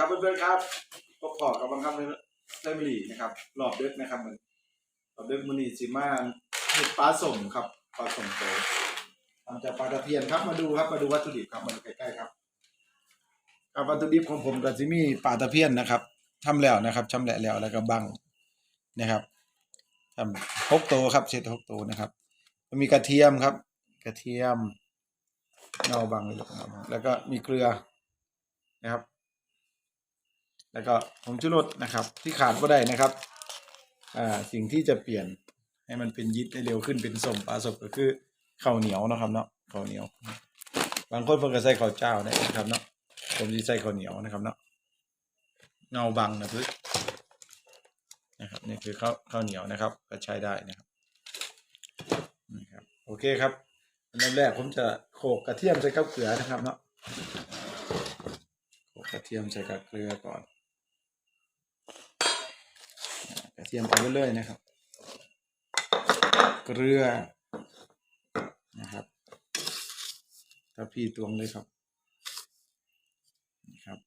ครับเพื่อนๆครับพบพอกับบังคับเฟมิลี่นะครับรอบเด็กนะครับมันรอบเด็กมือนีสิมาเห็ดปลาสมครับปลาสมโตทำจากปลาตะเพียนครับมาดูครับมาดูวัตถุดิบครับมาดูใกล้ๆครับครับวัตถุดิบของผมก็จะมีปลาตะเพียนนะครับทำแล้วนะครับชำแหละแล้วแล้วก็บังนะครับทำหกโตครับเศษหกโตนะครับมีกระเทียมครับ กระเทียมเงาบังเลยลูกเงบังแล้วก็มีเกลือนะครับ แล้วก็ผงชูรสนะครับ ที่ขาดก็ได้นะครับอ่าสิ่งที่จะเปลี่ยนให้มันเป็นยิดได้เร็วขึ้นเป็นสมปลาสบก็คือข้าวเหนียวนะครับเนาะข้าวเหนียว บางคนเพิ่นก็ใส่ข้าวเจ้านะครับเนาะผมจะใส่ข้าวเหนียวนะครับเนาะเงาบังนะพึ่นะครับนี่คือข้าวข้าวเหนียวนะครับ ก็ใช้ได้นะครับนะครับ โอเคครับอันดับแรกผมจะโขลกกระเทียมใส่กับเกลือนะครับเนาะโขลกกระเทียมใส่กับเกลือก่อน กระ เทียมเอาไปเลยนะครับ เกลือนะครับถ้าพี่ตวงเลยครับนี่ครับ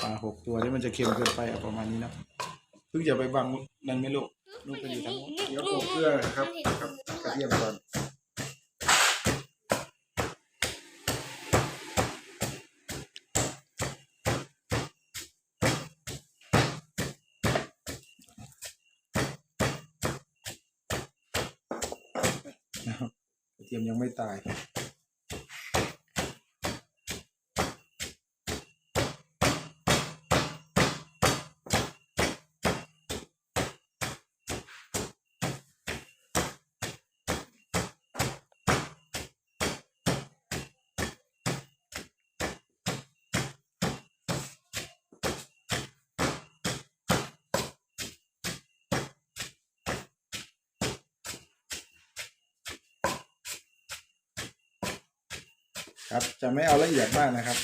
ปลาหกตัวนี่มันจะเค็มเกินไปเอาประมาณนี้นะเพิ่งอย่าไปบังนั่นไม่ลูกลูกไปอยู่ทางโน้นเดี๋ยวโขลกเกลือครับครับกระเทียมก่อนนะครับกระเที ยังไม่ตาย ครับ จะไม่เอาละเอียดมากนะครับ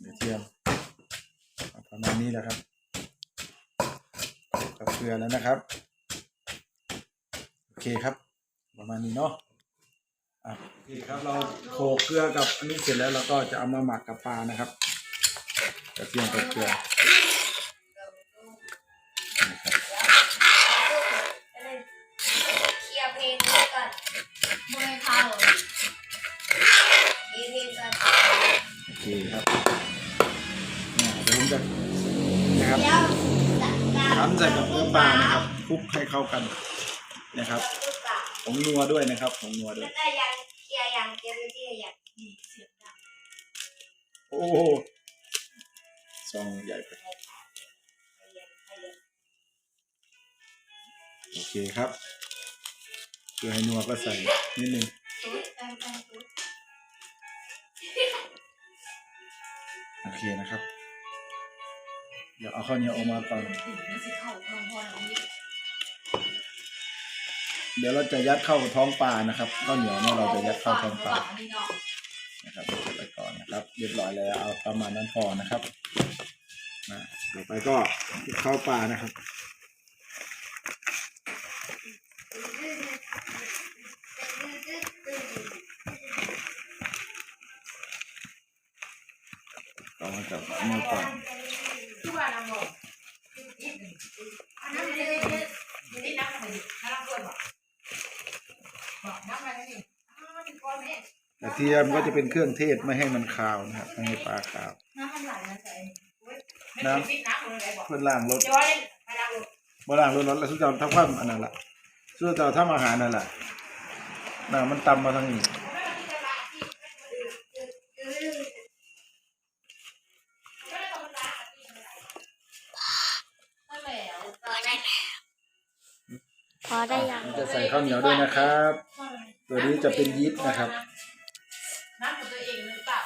เดี๋ยวเทียมประมาณนี้แหละครับกับเกลือแล้วนะครับ โอเคครับ ประมาณนี้เนาะอะโอเคครับเราโขลกเกลือกับอันนี้เสร็จแล้วเราก็จะเอามาหมักกับปลานะครับกระเทียมกับเกลือารทำใส่กับเนื้อปลานะครับคลุกให้เข้ากันนะครับผงนัวด้วยนะครับผงนัวด้วยได้ยังเคลียร์ยังเคลียร์พื้นที่ยังโอ้โหซองใหญ่ไปโอเคครับเพื่อให้นัวก็ใส่นิดนึงตุ๊ดแป้งแป้งตุ๊ดโอเคนะครับเดี๋ยวเอาข้าวเหนียวออกมาก่อน เดี๋ยวเราจะยัดเข้าท้องปลานะครับข้าวเหนียวเนี่ยเราจะยัดเข้าท้องปลานะครับเก็บไว้ก่อนนะครับเรียบร้อยแล้วเอาประมาณนั้นพอนะครับนะต่อไปก็เข้าปลานะครับต่อมาจากเนื้อปลาที่ ว่าน้ำบอกอันนั้นมันจะเป็นนี่น้ำอะไรน้ำก้นบอกบอกน้ำอะไรนี่อ้าวที่ก้อนเนี่ยกระเทียมก็จะเป็นเครื่องเทศไม่ให้มันคาวนะครับไม่ให้ปลาคาว น้ำมันไหลนะใส่น้ำปิดน้ำเลยบอกเพื่อล้างรสย้อยไปล้างรถบ่ล้างรสแล้วสุดยอดทั้งความอันนั้นละสุดยอดทำอาหารนั่นแหละน้ำมันตำมาทางนี้ ก็แล้วพอได้พ อได้ยังจะใส่ข้าวเหนียวด้วยนะครับ ตัวนี้จะเป็นยีสต์นะครับ น้ำของตัวเองเลยเปล่า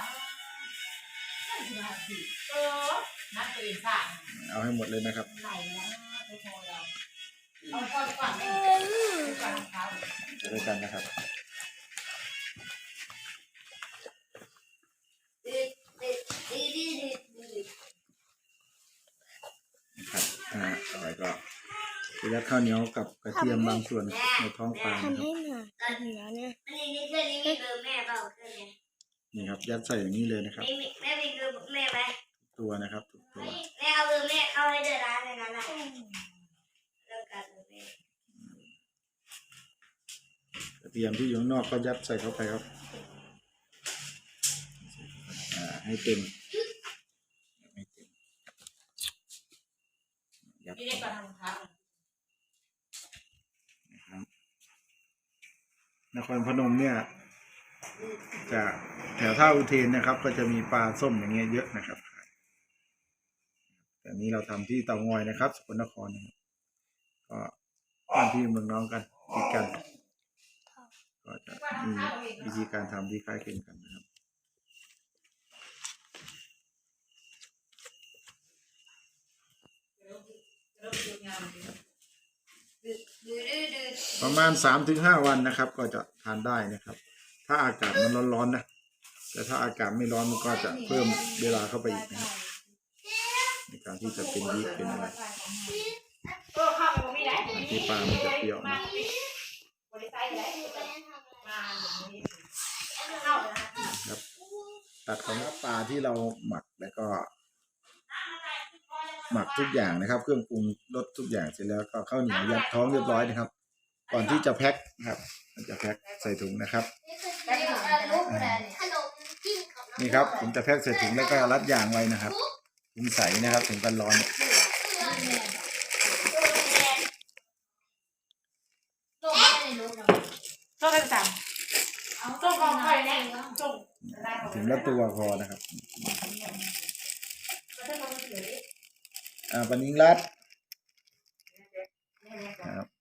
เออน้ำตัวเองสร้างเอาให้หมดเลยนะครับไหลแล้วไม่พอเราเอาพอดีกว่าไม่กว่าเขาจะด้วยกันนะครับนะครับ จะยัดข้าวเหนียวกับกระเทียมบางส่วนในท้องปลานะทำครับให้หน่อยเหนียวเนี่ยอันนี้นี่เครื่องนี้มีเบอร์แม่เปล่าเครื่องนี้นี่ครับ ยัดใส่อย่างนี้เลยนะครับแม่มีแม่มีคือแม่ไหมตัวนะครับทุกตัวแม่เอามือแม่เข้าให้เดินร้านในนั้นแหละเลิกกันเลยแม่กระเทียมที่อยู่ข้างนอกก็ยัดใส่เข้าไปครับอ่าให้เต็มให้เต็มยัด นี่ได้ก่อนทำครับ นะครับ นครพนมเนี่ยจะแถวท่าอุเทนนะครับ ก็จะมีปลาส้มอย่างเงี้ยเยอะนะครับแต่นี้เราทำที่เตางอยนะครับสกลนครนะครับก็บ้านพี่เมืองน้องกันติดกันก็จะมีวิธีการทำที่คล้ายคลึงกันนะครับ ดื้อดื้อดื้อ ประ มาณสามถึงห้าวันนะครับ ก็จะทานได้นะครับ ถ้าอากาศมันร้อนๆนะแต่ถ้าอากาศไม่ร้อนมันก็จะเพิ่มเวลาเข้าไปอีกนะครับในการที่จะเป็นยีสต์เป็นอะไรที่ปลามันจะเปรี้ยวนะบริษัทอะไรมาแบบนี้เข้าเลยนะตัดของปลาที่เราหมักแล้วก็ หมักทุกอย่างนะครับ เครื่องปรุงรสทุกอย่างเสร็จแล้วก็ข้าวเหนียวยัดท้องเรียบร้อยนะครับ ก่อนที่จะแพ็คนะครับมันจะแพ็คใส่ถุงนะครับขนมขนมจิ้มกับ นี่ครับผมจะแพ็คใส่ถุงแล้วก็รัดยางไว้นะครับถุงใสนะครับถุงกันร้อนเนี่ยโซ่กันสั่งโซ่กองไฟแน่โซ่ถุงละตัวพอนะครับอ่าปลานิงรัดนะครับ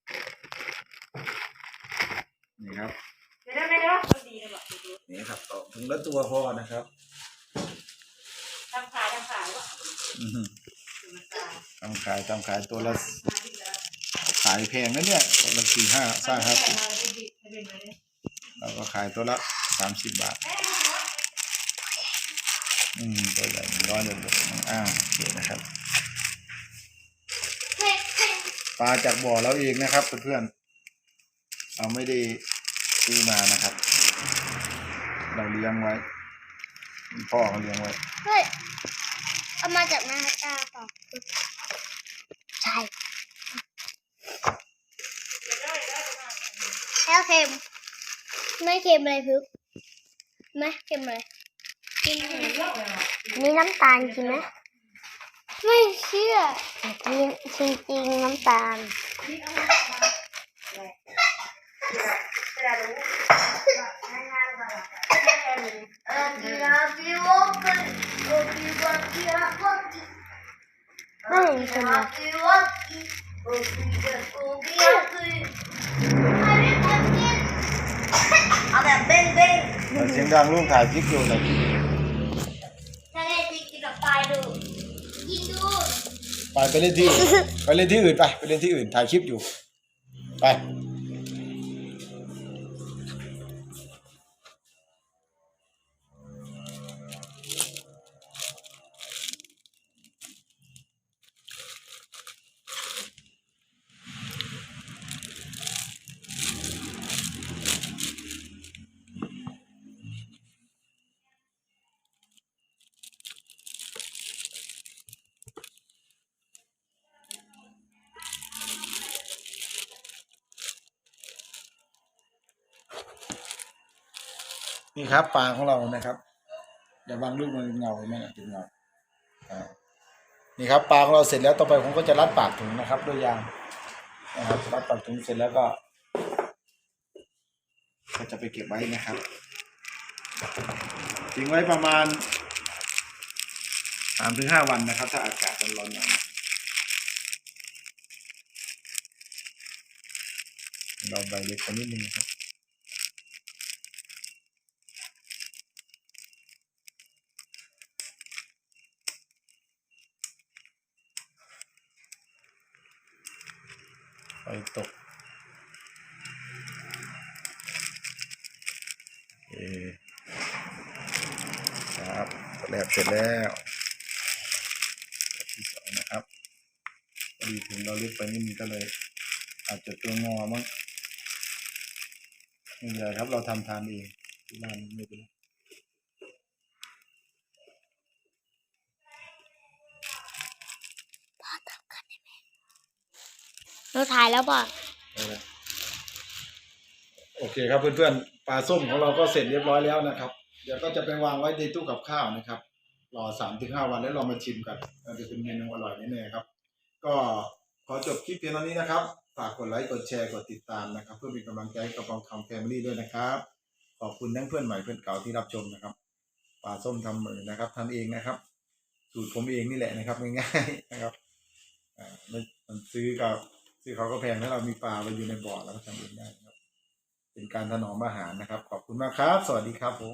นี่ครับเดี๋ยวได้ไหมเนาะดีเลยบอกนี่ครับต่อถุงละตัวพอนะครับทำขายทำขายว่าอื้อหือทำขายทำขายตัวละขายแพงนะเนี่ยตัวละสี่ห้าสร้างห้าสิบเราก็ขายตัวละสามสิบบาท อืมตัวใหญ่ร้อยเลยอ่าโอเคนะครับเผ็ดเผ็ดปลาจากบ่อเราเองนะครับเพื่อนๆเราไม่ได้ ซื้อมานะครับ เราเลี้ยงไว้ พ่อเขาเลี้ยงไว้ เฮ้ย เอามาจากนาตาเปล่าใช่แล้วเค็ม ไม่เค็มเลยพึกไม่เค็มเลยกินนี่น้ำตาลจริงไหมไม่เชื่อจริงจริงจริงๆน้ำตาลไม่ เห็นเค็มเลยเอาแบบเบ้งเบ้งเสียงดังลูกถ่ายคลิปอยู่เลยถ้าได้จริงกินกับปลายดูยิงดู ไปไปเล่นที่อื่นไปเล่นที่อื่นไปไปเล่นที่อื่นถ่ายคลิปอยู่ ไป นี่ครับปลาของเรานะครับอย่าบางลูกมันเงาเห็นไหมนะเป็นเงานี่ครับปลาของเราเสร็จแล้วต่อไปผมก็จะรัดปากถุงนะครับด้วยยางนะครับรัดปากถุงเสร็จแล้วก็ ก็จะไปเก็บไว้นะครับทิ้งไว้ประมาณสามถึงห้าวันนะครับ ถ้าอากาศมันร้อนหน่อยเราใบเล็กกว่านิดนึงครับ ไฟตกโอคครับแรกเสร็จแล้วที่สองนะครับพอดีถึงเราเล็กไปนิดนึงก็เลย อาจจะตัวงอมั้งไม่เป็นไรครับเราทำทานเองที่บ้านไม่เป็นไร เราถ่ายแล้วป่ะโอเคครับเพื่อนๆปลาส้มของเราก็เสร็จเรียบร้อยแล้วนะครับ เดี๋ยวก็จะไปวางไว้ในตู้กับข้าวนะครับรอสามถึงห้าวันแล้วเรามาชิมกันจะเป็นเมนูอร่อยแน่ๆครับ ก็ขอจบคลิปเพียงเท่านี้นะครับฝากกดไลค์กดแชร์กดติดตามนะครับ เพื่อเป็นกำลังใจกับกองทำแฟมิลี่ด้วยนะครับ ขอบคุณทั้งเพื่อนใหม่เพื่อนเก่าที่รับชมนะครับปลาส้มทำมือนะครับทำเองนะครับ สูตรผมเองนี่แหละนะครับง่ายๆนะครับอ่ามันมันซื้อกับ ซื้อเขาก็แพงถ้าเรามีปลาไว้อยู่ในบ่อเราก็ทำเองได้ครับ เป็นการถนอมอาหารนะครับ ขอบคุณมากครับ สวัสดีครับผม